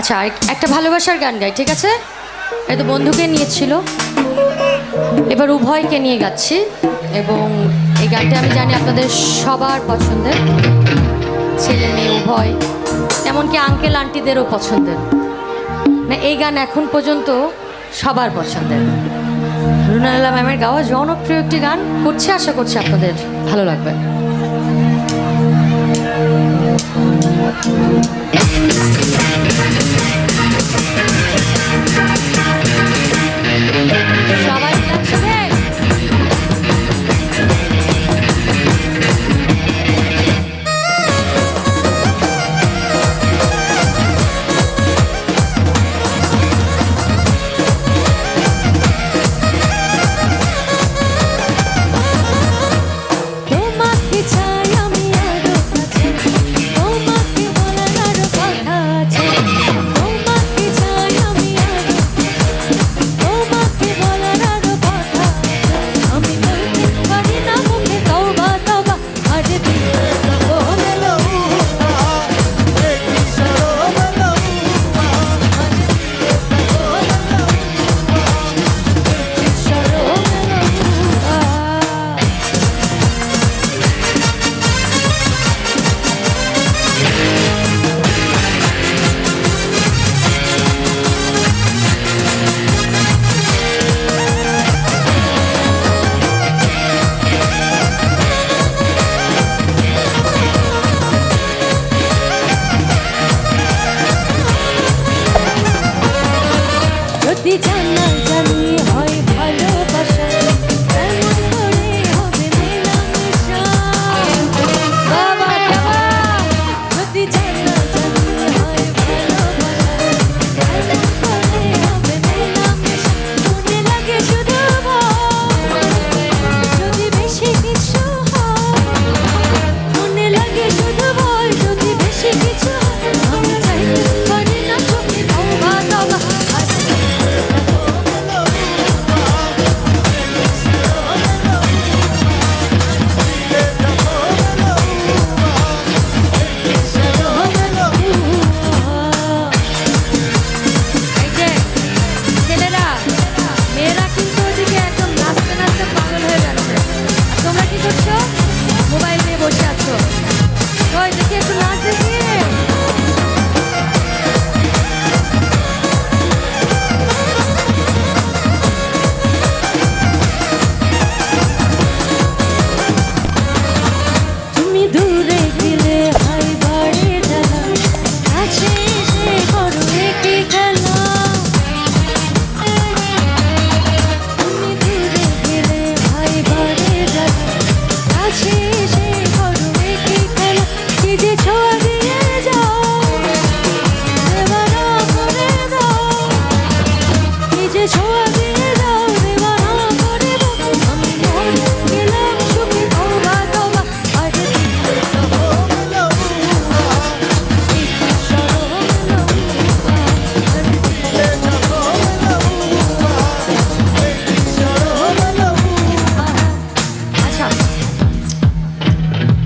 আচ্ছা একটা ভালোবাসার গান গাই, ঠিক আছে? এই তো বন্ধুকে নিয়েছিল। এবার উভয়কে নিয়ে গাচ্ছি, এবং এই গানটা আমি জানি আপনাদের সবার পছন্দের। ছেলে মেয়ে উভয়, এমনকি আঙ্কেল আন্টিদেরও পছন্দের। না এই গান এখন পর্যন্ত সবার পছন্দের। রুনাল্লা ম্যামের গাওয়া জনপ্রিয় একটি গান, করছে, আশা করছি আপনাদের ভালো লাগবে। Thank you.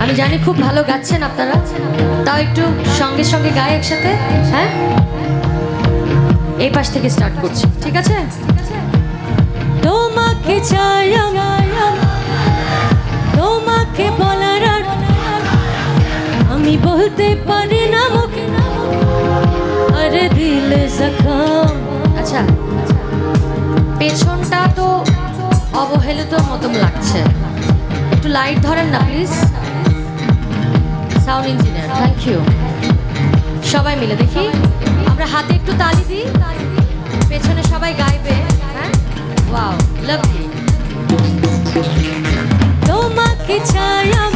আমি জানি খুব ভালো গাচ্ছেন আপনারা। তাও একটু সঙ্গে সঙ্গে গায়ে একসাথে হ্যাঁ? এই পাশ থেকে স্টার্ট করছি, ঠিক আছে? তোমাকে চাই তোমাকে বলার আমি বলতে পারি না মুখে। আরে দিল জখম আচ্ছা পেছনটা তো অবহেলিত মতন লাগছে। একটু লাইট ধরেন না please sound engineer. Thank you সবাই মিলে দেখি। আমরা হাতে একটু তালি দিই পেছনে সবাই গাইবে হ্যাঁ? ওয়াও লাভলি তোমাকে আমার